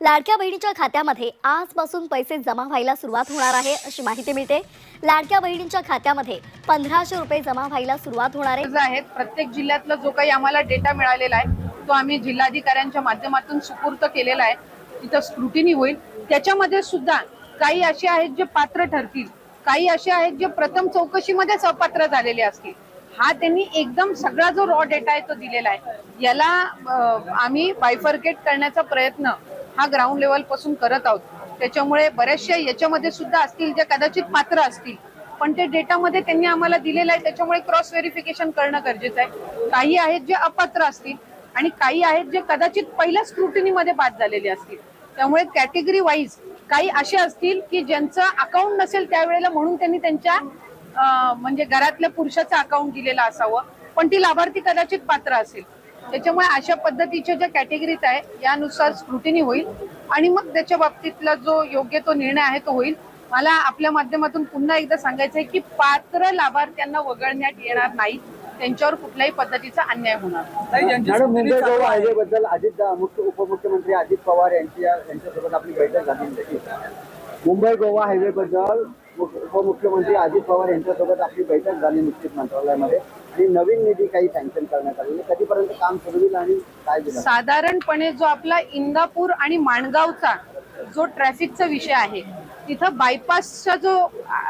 लाडक्या बहिणीच्या खात्यामध्ये आजपासून पैसे जमा व्हायला सुरुवात होणार आहे अशी माहिती मिळते. लाडक्या बहिणीच्या खात्यामध्ये पंधराशे रुपये जमा व्हायला सुरुवात होणार आहे. आहेत प्रत्येक जिल्ह्यातला जो काही आम्हाला डेटा मिळालेला आहे तो आम्ही जिल्हाधिकाऱ्यांच्या माध्यमातून सुपूर्त केलेला आहे. तिथं स्क्रुटिनी होईल. त्याच्यामध्ये सुद्धा काही असे आहेत जे पात्र ठरतील काही असे आहेत जे प्रथम चौकशीमध्येच अपात्र झालेले असतील. हा त्यांनी एकदम सगळा जो रॉ डेटा आहे तो दिलेला आहे. याला आम्ही बायफर्केट करण्याचा प्रयत्न हा ग्राउंड लेवलपासून करत आहोत. त्याच्यामुळे बऱ्याचशा याच्यामध्ये सुद्धा असतील जे कदाचित पात्र असतील. पण ते डेटामध्ये त्यांनी आम्हाला दिलेलं आहे त्याच्यामुळे क्रॉस व्हेरिफिकेशन करणं गरजेचं आहे. काही आहेत जे अपात्र असतील आणि काही आहेत जे कदाचित पहिल्या स्क्रुटिनीमध्ये बाद झालेले असतील. त्यामुळे कॅटेगरी वाईज काही असे असतील की ज्यांचं अकाउंट नसेल त्यावेळेला म्हणून त्यांनी त्यांच्या म्हणजे घरातल्या पुरुषाचं अकाउंट दिलेलं असावं. पण ती लाभार्थी कदाचित पात्र असेल. त्याच्यामुळे अशा पद्धतीच्या ज्या कॅटेगरीज आहे यानुसार स्क्रुटिनी होईल. आणि मग त्याच्या बाबतीतला जो योग्य तो निर्णय आहे तो होईल. मला आपल्या माध्यमातून पुन्हा एकदा सांगायचं आहे की पात्र लाभार्थ्यांना वगळण्यात येणार नाही त्यांच्यावर कुठल्याही पद्धतीचा अन्याय होणार नाही. मॅडम मुंबई गोवा हायवे बद्दल अजित मुख्य उपमुख्यमंत्री अजित पवार यांची यांच्यासोबत आपली बैठक झाली होती. मुंबई गोवा हायवे बद्दल मुख- उपमुख्यमंत्री अजित पवार यांच्यासोबत आपली बैठक झाली नुकतीच मंत्रालयामध्ये. आणि नवीन निधी काही सँक्शन करण्यात आलेली कधीपर्यंत काम सुरू होईल आणि काय दिलं साधारणपणे जो आपला इंदापूर आणि माणगावचा जो ट्रॅफिकचा विषय आहे तिथं बायपासचा जो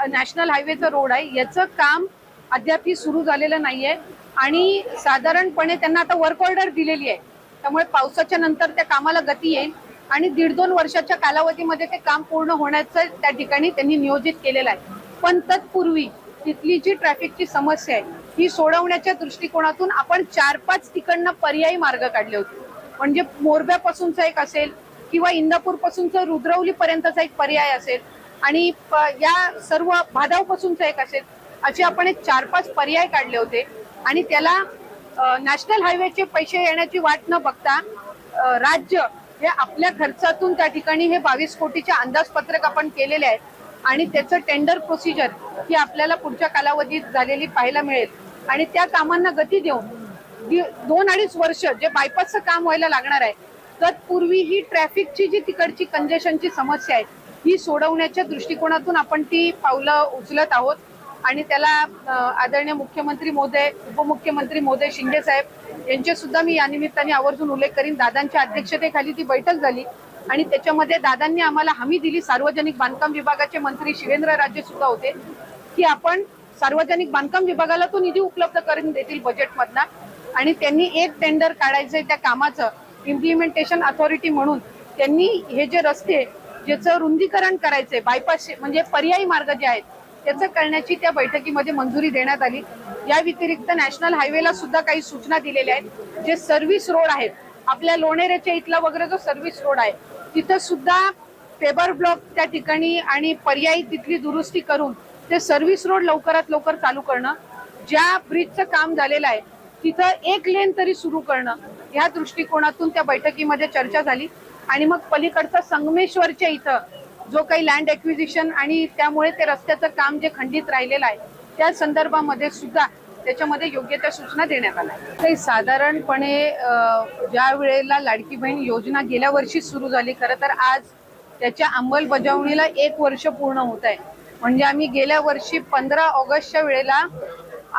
नॅशनल हायवेचा रोड आहे याचं काम अद्याप सुरू झालेलं नाहीये. आणि साधारणपणे त्यांना आता वर्क ऑर्डर दिलेली आहे. त्यामुळे पावसाच्या नंतर त्या कामाला गती येईल आणि दीड दोन वर्षाच्या कालावधीमध्ये ते काम पूर्ण होण्याचं त्या ठिकाणी त्यांनी नियोजित केलेलं आहे. पण तत्पूर्वी तिथली जी ट्रॅफिकची समस्या आहे ही सोडवण्याच्या दृष्टिकोनातून आपण चार पाच तिकडनं पर्यायी मार्ग काढले होते. म्हणजे मोरब्यापासूनचा एक असेल किंवा इंदापूरपासूनचं रुद्रवलीपर्यंतचा रुद्रवली पर्यंतचा एक पर्याय असेल आणि प- या सर्व भादावपासूनचा एक असेल असे आपण एक चार पाच पर्याय काढले होते. आणि त्याला नॅशनल हायवेचे पैसे येण्याची वाट न बघता राज्य हे आपल्या खर्चातून त्या ठिकाणी हे बावीस कोटीचे अंदाजपत्रक आपण केलेले आहे. आणि त्याचं टेंडर प्रोसिजर ही आपल्याला पुढच्या कालावधीत झालेली पाहायला मिळेल. आणि त्या कामांना गती देऊन. दोन अडीच वर्ष जे बायपासचं काम व्हायला लागणार आहे तत्पूर्वी ही ट्रॅफिकची जी तिकडची कंजेशनची समस्या आहे ही सोडवण्याच्या दृष्टिकोनातून आपण ती पावलं उचलत आहोत. आणि त्याला आदरणीय मुख्यमंत्री मोदय उपमुख्यमंत्री मोदय शिंदे साहेब यांचे सुद्धा मी या निमित्ताने आवर्जून उल्लेख करीन. दादांच्या अध्यक्षतेखाली ती बैठक झाली आणि त्याच्यामध्ये दादांनी आम्हाला हमी दिली. सार्वजनिक बांधकाम विभागाचे मंत्री शिवेंद्र राजे सुद्धा होते की आपण सार्वजनिक बांधकाम विभागाला तो निधी उपलब्ध करून देतील बजेटमधला आणि त्यांनी एक टेंडर काढायचंय त्या कामाचं इम्प्लिमेंटेशन अथॉरिटी म्हणून. त्यांनी हे जे रस्ते ज्याचं रुंदीकरण करायचंय बायपास म्हणजे पर्यायी मार्ग जे आहेत त्याचं करण्याची त्या बैठकीमध्ये मंजुरी देण्यात आली. या व्यतिरिक्त नॅशनल हायवेला सुद्धा काही सूचना दिलेल्या आहेत. जे सर्व्हिस रोड आहेत आपल्या लोणेरेच्या इथला वगैरे जो सर्व्हिस रोड आहे तिथं सुद्धा पेबर ब्लॉक त्या ठिकाणी आणि पर्यायी तिथली दुरुस्ती करून ते सर्व्हिस रोड लवकरात लवकर चालू करणं ज्या ब्रिजचं काम झालेलं आहे तिथं एक लेन तरी सुरू करणं या दृष्टिकोनातून त्या बैठकीमध्ये चर्चा झाली. आणि मग पलीकडचं संगमेश्वरच्या इथं जो काही लँड एक्विजिशन आणि त्यामुळे ते रस्त्याचं काम जे खंडित राहिलेलं आहे त्या संदर्भामध्ये सुद्धा त्याच्यामध्ये योग्य त्या सूचना देण्यात आल्या. काही साधारणपणे ज्या वेळेला लाडकी बहीण योजना गेल्या वर्षी सुरू झाली खरं तर आज त्याच्या अंमलबजावणीला एक वर्ष पूर्ण होत आहे. म्हणजे आम्ही गेल्या वर्षी पंधरा ऑगस्टच्या वेळेला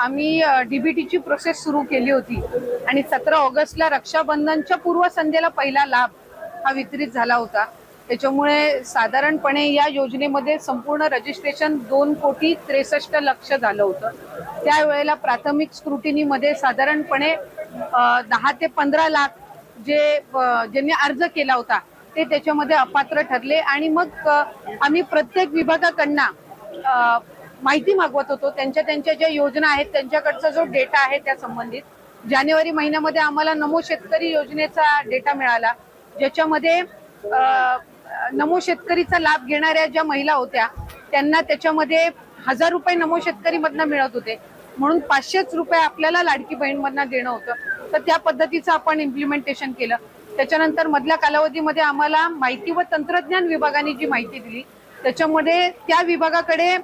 आम्ही डीबीटीची प्रोसेस सुरू केली होती. आणि सतरा ऑगस्टला रक्षाबंधनच्या पूर्वसंध्येला पहिला लाभ हा वितरित झाला होता. त्याच्यामुळे साधारणपणे या योजनेमध्ये संपूर्ण रजिस्ट्रेशन दोन कोटी त्रेसष्ट लक्ष झालं होतं. त्यावेळेला प्राथमिक स्क्रुटिनीमध्ये साधारणपणे दहा ते पंधरा लाख जे ज्यांनी अर्ज केला होता ते त्याच्यामध्ये अपात्र ठरले. आणि मग आम्ही प्रत्येक विभागाकडनं माहिती मागवत होतो. त्यांच्या त्यांच्या ज्या योजना आहेत त्यांच्याकडचा जो डेटा आहे त्या संबंधित जानेवारी महिन्यामध्ये आम्हाला नमो शेतकरी योजनेचा डेटा मिळाला. ज्याच्यामध्ये नमो शेतकरीचा लाभ घेणाऱ्या ज्या महिला होत्या त्यांना त्याच्यामध्ये हजार रुपये नमो शेतकरी मधनं मिळत होते. म्हणून पाचशेच रुपये आपल्याला लाडकी बहीण मधनं देणं होतं. तर त्या पद्धतीचं आपण इम्प्लिमेंटेशन केलं. त्याच्यानंतर मधल्या कालावधीमध्ये आम्हाला माहिती व तंत्रज्ञान विभागाने जी माहिती दिली त्याच्यामध्ये त्या विभागाकडे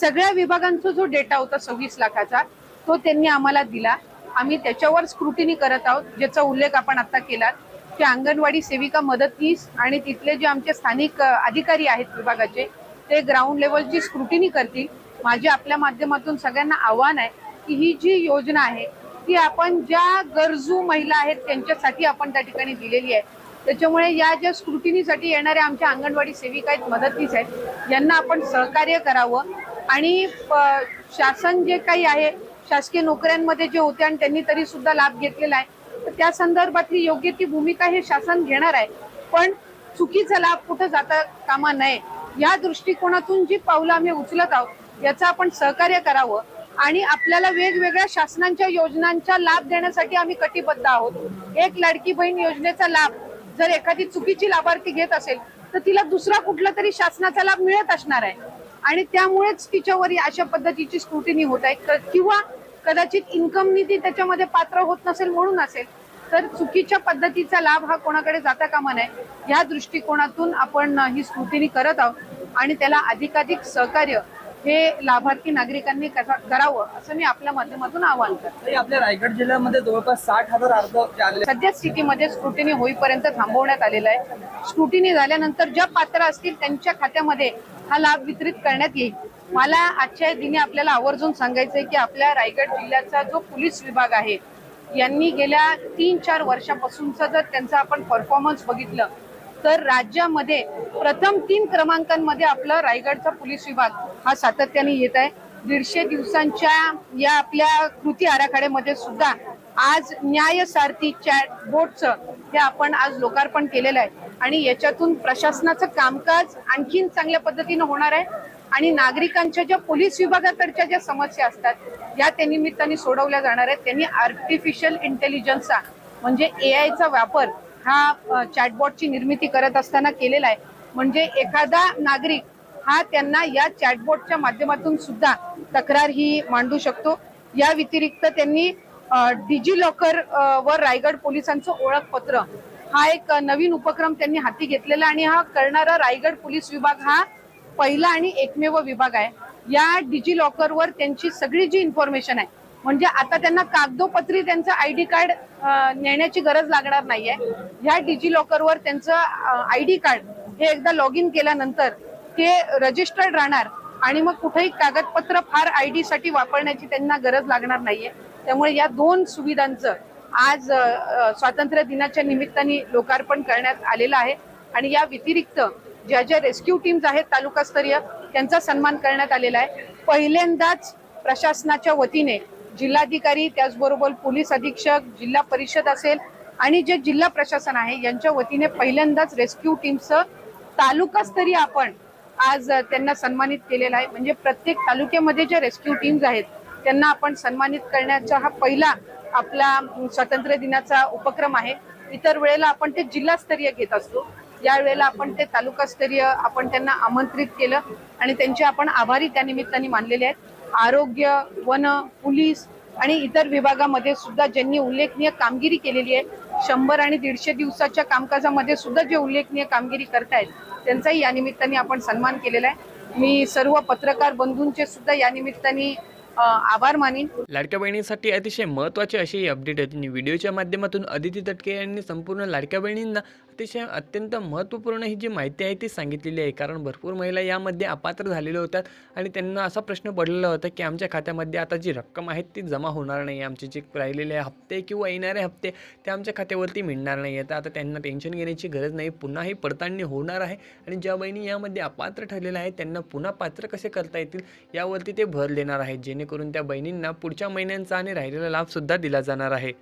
सगळ्या विभागांचा जो डेटा होता सव्वीस लाखाचा तो त्यांनी आम्हाला दिला. आम्ही त्याच्यावर स्क्रुटिनी करत आहोत ज्याचा उल्लेख आपण आता केला की अंगणवाडी सेविका मदतनीस आणि तिथले जे आमचे स्थानिक अधिकारी आहेत विभागाचे ते ग्राउंड लेवलची स्क्रुटिनी करतील. माझे आपल्या माध्यमातून सगळ्यांना आव्हान आहे की ही जी योजना आहे ती आपण ज्या गरजू महिला आहेत त्यांच्यासाठी आपण त्या ठिकाणी दिलेली आहे त्याच्यामुळे या ज्या स्क्रुटिनीसाठी येणाऱ्या आमच्या अंगणवाडी सेविका आहेत मदतनीस आहेत यांना आपण सहकार्य करावं. आणि प- शासन जे काही आहे शासकीय नोकऱ्यांमध्ये जे होते आणि त्यांनी तरी सुद्धा लाभ घेतलेला आहे तर त्या संदर्भातली योग्य ती भूमिका हे शासन घेणार आहे. पण चुकीचा लाभ कुठं जाता कामा नये या दृष्टिकोनातून जी पावलं आम्ही उचलत आहोत याचं आपण सहकार्य करावं. आणि आपल्याला वेगवेगळ्या शासनांच्या योजनांचा लाभ देण्यासाठी आम्ही कटिबद्ध आहोत. एक लाडकी बहीण योजनेचा लाभ जर एखादी चुकीची लाभार्थी घेत असेल तर तिला दुसरा कुठला तरी शासनाचा लाभ मिळत असणार आहे. आणि त्यामुळेच तिच्यावर अशा पद्धतीची स्क्रुटिनी होत आहे. किंवा कदाचित इन्कम निधी त्याच्यामध्ये पात्र होत नसेल म्हणून असेल तर चुकीच्या पद्धतीचा लाभ हा कोणाकडे जाता कामा नये या दृष्टिकोनातून आपण ही स्क्रुटिनी करत आहोत. आणि त्याला अधिकाधिक सहकार्य हे लाभार्थी नागरिकांनी करा- करावं असं मी आपल्या माध्यमातून आवाहन करते. आपल्या रायगड जिल्ह्यामध्ये जवळपास साठ हजार अर्ज सध्या स्थितीमध्ये स्क्रुटिनी होईपर्यंत थांबवण्यात आलेला आहे. स्क्रुटिनी झाल्यानंतर ज्या पात्र असतील त्यांच्या खात्यामध्ये हा लाभ वितरित करण्यात येईल. मला आजच्या दिनी आपल्याला आवर्जून सांगायचंय की आपल्या रायगड जिल्ह्याचा जो पोलीस विभाग आहे यांनी गेल्या तीन चार वर्षापासूनचा जर त्यांचा आपण परफॉर्मन्स बघितलं तर राज्यामध्ये प्रथम तीन क्रमांकांमध्ये आपला रायगडचा पोलीस विभाग हा सातत्याने येत आहे. दीडशे दिवसांच्या या आपल्या कृती आराखड्यामध्ये सुद्धा आज न्याय सारथी चॅट बोर्डचं हे आपण आज लोकार्पण केलेलं आहे. आणि याच्यातून प्रशासनाचं कामकाज आणखीन चांगल्या पद्धतीनं होणार आहे. आणि नागरिकांच्या ज्या पोलीस विभागाकडच्या ज्या समस्या असतात या त्या निमित्ताने सोडवल्या जाणार आहेत. त्यांनी आर्टिफिशियल इंटेलिजन्सचा म्हणजे ए आयचा वापर हा चॅटबॉटची निर्मिती करत असताना केलेला आहे. म्हणजे एखादा नागरिक हा त्यांना या चॅटबॉटच्या माध्यमातून सुद्धा तक्रार ही मांडू शकतो. या व्यतिरिक्त त्यांनी डिजी लॉकर वर रायगड पोलिसांचं ओळखपत्र हा एक नवीन उपक्रम त्यांनी हाती घेतलेला आणि हा करणारा रायगड पोलीस विभाग हा पहिला आणि एकमेव विभाग आहे. या डिजी लॉकरवर त्यांची सगळी जी इन्फॉर्मेशन आहे म्हणजे आता त्यांना कागदोपत्री त्यांचं आय डी कार्ड नेण्याची गरज लागणार नाहीये. ह्या डिजी लॉकरवर त्यांचं आय डी कार्ड हे एकदा लॉग इन केल्यानंतर ते रजिस्टर्ड राहणार आणि मग कुठेही कागदपत्र फार आय डी साठी वापरण्याची त्यांना गरज लागणार नाहीये. त्यामुळे या दोन सुविधांचं आज स्वातंत्र्य दिनाच्या निमित्ताने लोकार्पण करण्यात आलेलं आहे आणि या व्यतिरिक्त ज्या ज्या रेस्क्यू टीम्स आहेत तालुकास्तरीय त्यांचा सन्मान करण्यात आलेला आहे. पहिल्यांदाच प्रशासनाच्या वतीने जिल्हाधिकारी त्याचबरोबर पोलीस अधीक्षक जिल्हा परिषद असेल आणि जे जिल्हा प्रशासन आहे यांच्या वतीने पहिल्यांदाच रेस्क्यू टीमचं तालुकास्तरीय आपण आज त्यांना सन्मानित केलेला आहे. म्हणजे प्रत्येक तालुक्यामध्ये जे रेस्क्यू टीम्स आहेत त्यांना आपण सन्मानित करण्याचा हा पहिला आपला स्वातंत्र्य दिनाचा उपक्रम आहे. इतर वेळेला आपण ते जिल्हास्तरीय घेत असतो. या वेळेला आपण ते तालुकास्तरीय आपण त्यांना आमंत्रित केलं आणि त्यांचे आपण आभारी त्या निमित्ताने मानलेले आहेत. आरोग्य वन पोलीस आणि इतर विभागामध्ये सुद्धा ज्यांनी उल्लेखनीय कामगिरी केलेली आहे शंभर आणि दीडशे दिवसाच्या कामकाजामध्ये सुद्धा जे उल्लेखनीय कामगिरी करतायत त्यांचाही या निमित्ताने आपण सन्मान केलेला आहे. मी सर्व पत्रकार बंधूंचे सुद्धा या निमित्ताने आभार मानीन. लाडक्या बहिणींसाठी अतिशय महत्त्वाचे अशी अपडेट आहेत व्हिडिओच्या माध्यमातून अदिती तटके यांनी संपूर्ण लाडक्या बहिणींना अतिशय अत्यंत महत्त्वपूर्ण ही जी माहिती आहे ती सांगितलेली आहे. कारण भरपूर महिला यामध्ये अपात्र झालेल्या होत्या आणि त्यांना असा प्रश्न पडलेला होता की आमच्या खात्यामध्ये आता जी रक्कम आहे ती जमा होणार नाही. आमचे जे राहिलेले हप्ते किंवा येणारे हप्ते ते आमच्या खात्यावरती मिळणार नाही. आहेत आता त्यांना टेन्शन घेण्याची गरज नाही. पुन्हा ही पडताळणी होणार आहे आणि ज्या बहिणी यामध्ये अपात्र ठरलेल्या आहेत त्यांना पुन्हा पात्र कसे करता येतील यावरती ते भर देणार आहेत. जेणेकरून त्या बहिणींना पुढच्या महिन्यांचा आणि राहिलेला लाभसुद्धा दिला जाणार आहे.